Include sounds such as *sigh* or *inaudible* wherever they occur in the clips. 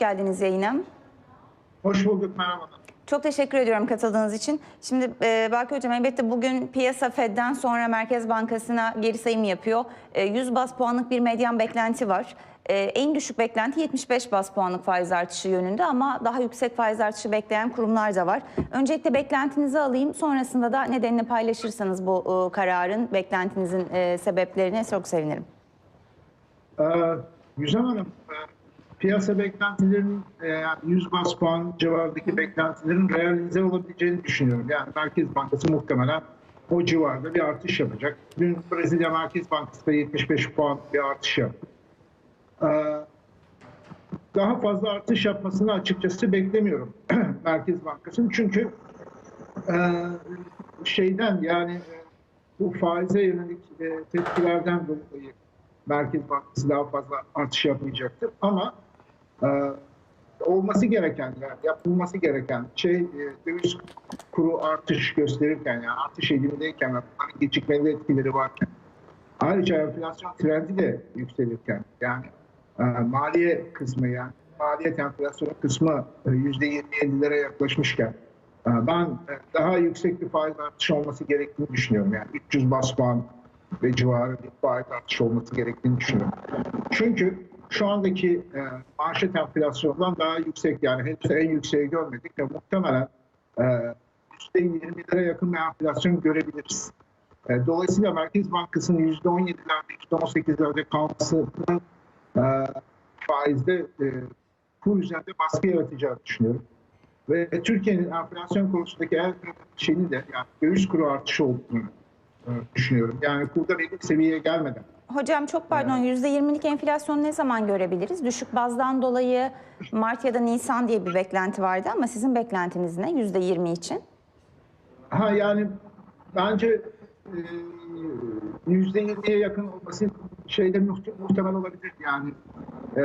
geldiniz yayına. Hoş bulduk, merhabalar. Çok teşekkür ediyorum katıldığınız için. Şimdi e, Baki Hocam elbette bugün piyasa Fed'den sonra Merkez Bankası'na geri sayım yapıyor. E, 100 bas puanlık bir medyan beklenti var. E, en düşük beklenti 75 bas puanlık faiz artışı yönünde ama daha yüksek faiz artışı bekleyen kurumlar da var. Öncelikle beklentinizi alayım. Sonrasında da nedenini paylaşırsanız bu e, kararın, beklentinizin e, sebeplerini çok sevinirim. Ee, Güzel Hanım, e, piyasa beklentilerinin e, yani 100 bas puan civarındaki beklentilerin realize olabileceğini düşünüyorum. Yani Merkez Bankası muhtemelen o civarda bir artış yapacak. Dün Brezilya Merkez Bankası da 75 puan bir artış yaptı. Ee, Daha fazla artış yapmasını açıkçası beklemiyorum *clears throat* Merkez Bankası'nın. Çünkü e, şeyden yani e, bu faize yönelik tepkilerden dolayı Merkez Bankası daha fazla artış yapmayacaktır. Ama olması gereken, yani yapılması gereken şey e, döviz kuru artış gösterirken yani artış eğilimindeyken ve bunların gecikmeli etkileri varken ayrıca enflasyon trendi de yükselirken yani e, maliye kısmı yani maliyet enflasyonu kısmı e, %27'lere yaklaşmışken e, ben e, daha yüksek bir faiz artışı olması gerektiğini düşünüyorum. Yani 300 bas puan ve civarı bir faiz artışı olması gerektiğini düşünüyorum. Çünkü şu andaki e, manşet enflasyondan daha yüksek yani henüz en yükseği görmedik ve muhtemelen e, %20'lere yakın bir enflasyon görebiliriz. E, dolayısıyla Merkez Bankası'nın %17'lerde, %18'lerde kalmasının e, faizde e, kur üzerinde baskı yaratacağını düşünüyorum. Ve Türkiye'nin enflasyon konusundaki en şeyini de yani döviz kuru artışı olduğunu e, düşünüyorum. Yani kurda belli bir seviyeye gelmeden. Hocam çok pardon %20'lik enflasyon ne zaman görebiliriz? Düşük bazdan dolayı Mart ya da Nisan diye bir beklenti vardı ama sizin beklentiniz ne %20 için? Ha yani bence e, yüzde yirmiye yakın olması şeyde muhte- muhtemel olabilir yani e,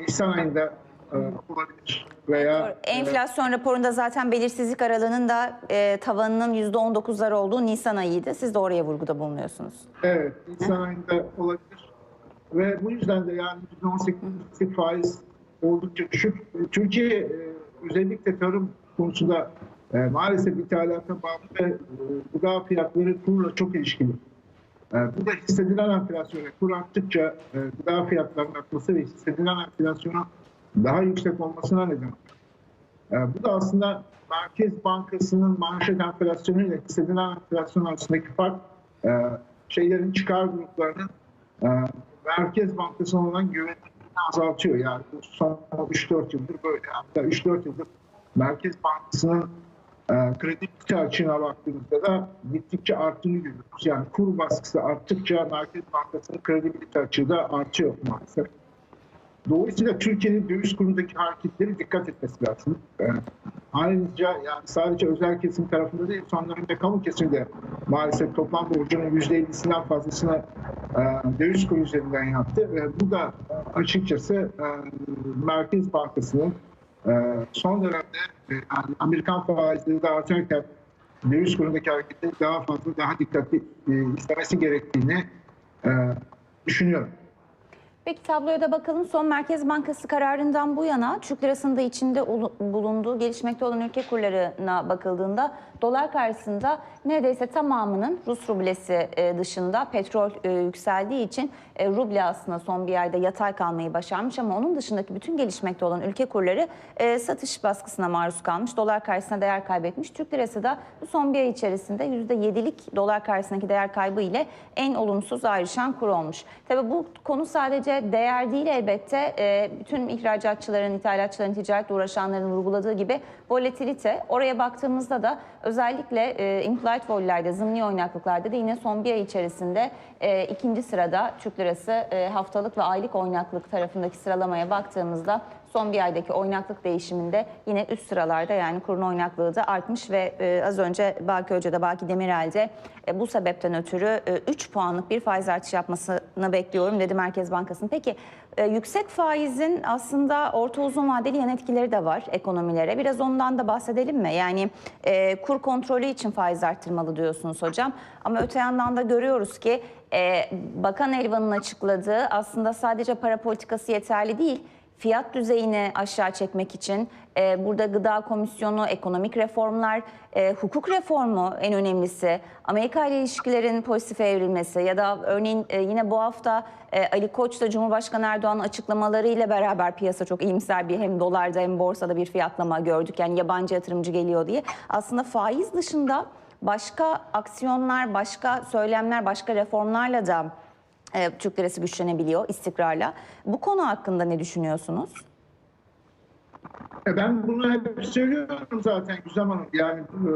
Nisan ayında e, olabilir veya e, Enflasyon raporunda zaten belirsizlik aralığının da e, tavanının %19'lar olduğu Nisan ayıydı. Siz de oraya vurguda bulunuyorsunuz. Evet, Nisan ayında olabilir. Ve bu yüzden de yani %18'lik faiz oldukça düşük. Türkiye e, özellikle tarım konusunda e, maalesef ithalata bağlı ve e, gıda fiyatları kurla çok ilişkili. E, bu da hissedilen enflasyona, kur arttıkça e, gıda fiyatlarının artması ve hissedilen enflasyonun daha yüksek olmasına neden oluyor. E, bu da aslında Merkez Bankası'nın manşet enflasyonu ile hissedilen enflasyon arasındaki fark e, şeylerin çıkar gruplarının e, Merkez Bankası'na olan güvenini azaltıyor. Yani bu son 3-4 yıldır böyle. Hatta 3-4 yıldır Merkez Bankası'nın e, kredibilite açığına baktığımızda da gittikçe arttığını görüyoruz. Yani kur baskısı arttıkça Merkez Bankası'nın kredibilite açığı da artıyor maalesef. Dolayısıyla Türkiye'nin döviz kurundaki hareketleri dikkat etmesi lazım. Ee, ayrıca yani sadece özel kesim tarafında değil, son dönemde kamu kesimi de maalesef toplam borcunun %50'sinden fazlasını e, döviz kuru üzerinden yaptı. Ve bu da e, açıkçası e, Merkez Bankası'nın son dönemde e, yani Amerikan faizleri de artarken döviz kurundaki hareketleri daha fazla, daha dikkatli istemesi gerektiğini düşünüyorum. Peki tabloya da bakalım. Son Merkez Bankası kararından bu yana Türk lirasının da içinde bulunduğu gelişmekte olan ülke kurlarına bakıldığında dolar karşısında neredeyse tamamının Rus rublesi e, dışında petrol e, yükseldiği için e, ruble aslında son bir ayda yatay kalmayı başarmış ama onun dışındaki bütün gelişmekte olan ülke kurları satış baskısına maruz kalmış. Dolar karşısında değer kaybetmiş. Türk lirası da son bir ay içerisinde %7'lik dolar karşısındaki değer kaybı ile en olumsuz ayrışan kur olmuş. Tabii bu konu sadece değer değil elbette. E, bütün ihracatçıların, ithalatçıların, ticaretle uğraşanların vurguladığı gibi volatilite. Oraya baktığımızda da özellikle e, implied vol'lerde, zımni oynaklıklarda da yine son bir ay içerisinde e, ikinci sırada Türk lirası e, haftalık ve aylık oynaklık tarafındaki sıralamaya baktığımızda son bir aydaki oynaklık değişiminde yine üst sıralarda yani kurun oynaklığı da artmış ve e, az önce Baki Hoca'da, Baki Demirel'de e, bu sebepten ötürü e, 3 puanlık bir faiz artışı yapmasını bekliyorum dedi Merkez Bankası'nın. Peki e, yüksek faizin aslında orta uzun vadeli yan etkileri de var ekonomilere. Biraz ondan da bahsedelim mi? Yani e, kur kontrolü için faiz arttırmalı diyorsunuz hocam. Ama öte yandan da görüyoruz ki e, Bakan Elvan'ın açıkladığı aslında sadece para politikası yeterli değil fiyat düzeyini aşağı çekmek için e, burada gıda komisyonu, ekonomik reformlar, e, hukuk reformu en önemlisi, Amerika ile ilişkilerin pozitife evrilmesi ya da örneğin e, yine bu hafta e, Ali Koç'la Cumhurbaşkanı Erdoğan'ın açıklamaları ile beraber piyasa çok iyimser bir hem dolarda hem borsada bir fiyatlama gördük. Yani yabancı yatırımcı geliyor diye. Aslında faiz dışında başka aksiyonlar, başka söylemler, başka reformlarla da e, Türk lirası güçlenebiliyor istikrarla. Bu konu hakkında ne düşünüyorsunuz? E ben bunu hep söylüyorum zaten Güzem Hanım. Yani e,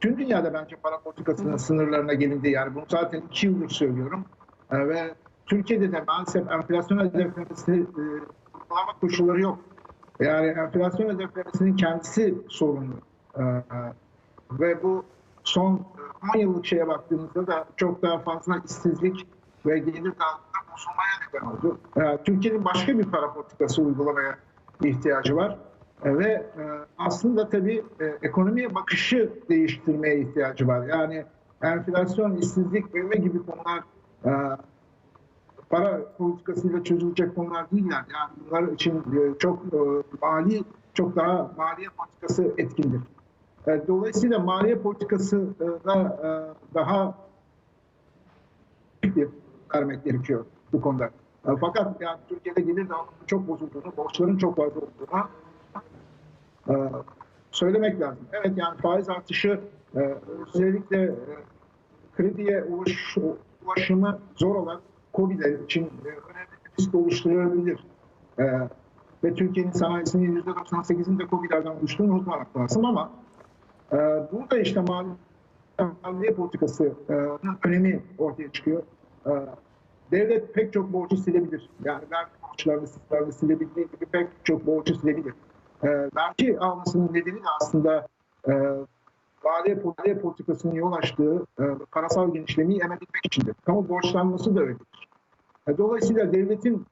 tüm dünyada bence para politikasının sınırlarına gelindi. Yani bunu zaten iki yıldır söylüyorum. E, ve Türkiye'de de maalesef enflasyon hedeflemesi e, koşulları yok. Yani enflasyon hedeflemesinin kendisi sorunlu. Ve bu son e, 10 yıllık şeye baktığımızda da çok daha fazla işsizlik ve gelir dağılımında bozulmaya neden oldu. E, Türkiye'nin başka bir para politikası uygulamaya ihtiyacı var. E, Ve e, aslında tabii e, ekonomiye bakışı değiştirmeye ihtiyacı var. Yani enflasyon, işsizlik, büyüme gibi konular e, para politikasıyla çözülecek konular değiller. Yani bunlar için e, çok e, mali, çok daha maliye politikası etkindir. E, Dolayısıyla maliye politikasına e, daha vermek gerekiyor bu konuda. E, Fakat yani Türkiye'de gelir dağılımının çok bozulduğunu, borçların çok fazla olduğunu e, söylemek lazım. Evet yani faiz artışı e, özellikle krediye ulaş, ulaşımı zor olan COBİ'ler için önemli bir risk oluşturabilir. Ve Türkiye'nin sanayisinin %98'inde COBİ'lerden oluştuğunu unutmamak lazım ama burada işte mali maliye politikasının önemi ortaya çıkıyor. E, devlet pek çok borcu silebilir. Yani vergi borçlarını, silebildiği gibi pek çok borcu silebilir. E, vergi almasının nedeni de aslında e, maliye, maliye politikasının yol açtığı e, parasal genişlemeyi emebilmek içindir. Kamu borçlanması da öyledir. E, dolayısıyla devletin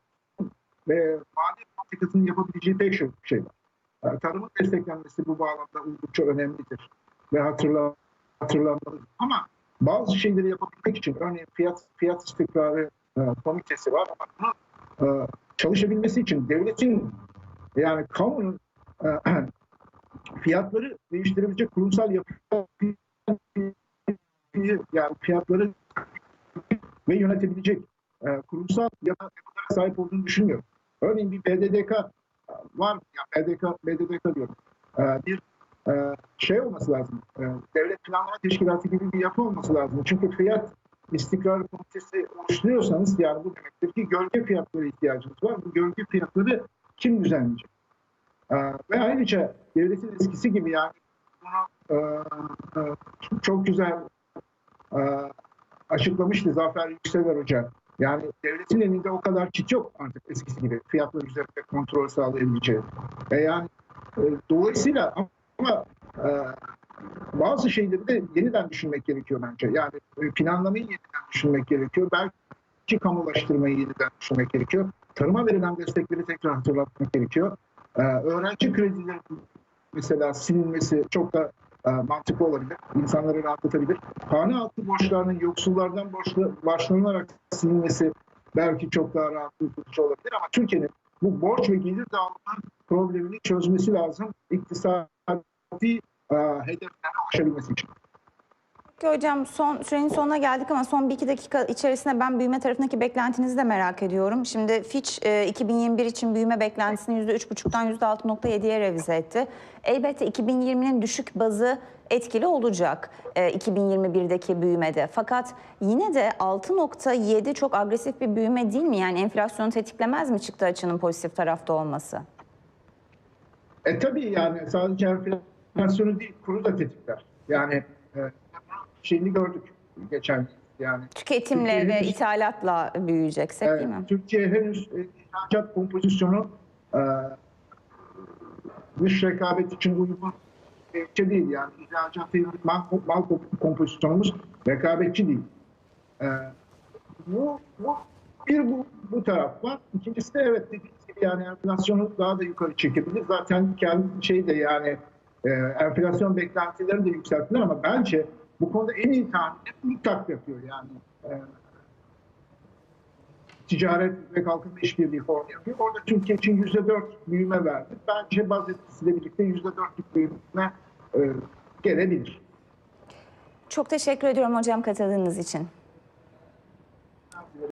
e, maliye politikasının yapabileceği pek çok şey var. E, tarımın desteklenmesi bu bağlamda oldukça önemlidir ve hatırla, hatırlanmalıdır. Ama bazı şeyleri yapabilmek için örneğin fiyat fiyat istikrarı e, komitesi var ama e, çalışabilmesi için devletin yani kamunun e, *clears throat* fiyatları değiştirebilecek kurumsal yapı yani fiyatları ve yönetebilecek e, kurumsal yapılara sahip olduğunu düşünmüyorum. Örneğin bir BDDK var, ya BDK, BDDK diyorum. E, bir e, şey olması lazım. E, devlet planlama teşkilatı gibi bir yapı olması lazım. Çünkü fiyat istikrarı komitesi oluşturuyorsanız yani bu demektir ki gölge fiyatları ihtiyacınız var. Bu gölge fiyatları kim düzenleyecek? Ee, ve ayrıca devletin eskisi gibi yani bunu e, e, çok güzel açıklamıştı Zafer Yükseler Hoca. Yani devletin elinde o kadar çit yok artık eskisi gibi fiyatlar üzerinde kontrol sağlayabileceği. E yani e, dolayısıyla ama e, bazı şeyleri de yeniden düşünmek gerekiyor bence. Yani e, planlamayı yeniden düşünmek gerekiyor. Belki kamulaştırmayı yeniden düşünmek gerekiyor. Tarıma verilen destekleri tekrar hatırlatmak gerekiyor. Ee, öğrenci kredileri mesela silinmesi çok da e, mantıklı olabilir. İnsanları rahatlatabilir. Hane altı borçlarının yoksullardan borçlu, başlanılarak silinmesi belki çok daha rahatlatıcı olabilir ama Türkiye'nin bu borç ve gelir dağılımının problemini çözmesi lazım. İktisadi e, hedeflerine ulaşabilmesi için. Peki hocam son sürenin sonuna geldik ama son bir iki dakika içerisinde ben büyüme tarafındaki beklentinizi de merak ediyorum. Şimdi Fitch e, 2021 için büyüme beklentisini %3,5'tan %6,7'ye revize etti. Elbette 2020'nin düşük bazı etkili olacak e, 2021'deki büyümede. Fakat yine de 6,7 çok agresif bir büyüme değil mi? Yani enflasyonu tetiklemez mi çıktı açının pozitif tarafta olması? E tabii yani sadece enflasyonu değil kuru da tetikler. Yani e, şeyini gördük geçen yani. Tüketimle Türkiye'nin ve dış- ithalatla büyüyeceksek değil mi? Türkiye henüz e, ihracat kompozisyonu e, dış rekabet için uygun ülke değil. Yani yönelik mal, mal kompozisyonumuz rekabetçi değil. E, bu, bu bir bu, bu taraf var. İkincisi de evet dediğiniz gibi yani enflasyonu daha da yukarı çekebilir. Zaten kendi şey de yani e, enflasyon beklentilerini de yükselttiler ama bence bu konuda en iyi tahmini mutlak yapıyor yani. E, ticaret ve kalkınma işbirliği fonu yapıyor. Orada Türkiye için %4 büyüme verdi. Bence baz etkisiyle birlikte %4'lük büyüme e, gelebilir. Çok teşekkür ediyorum hocam katıldığınız için.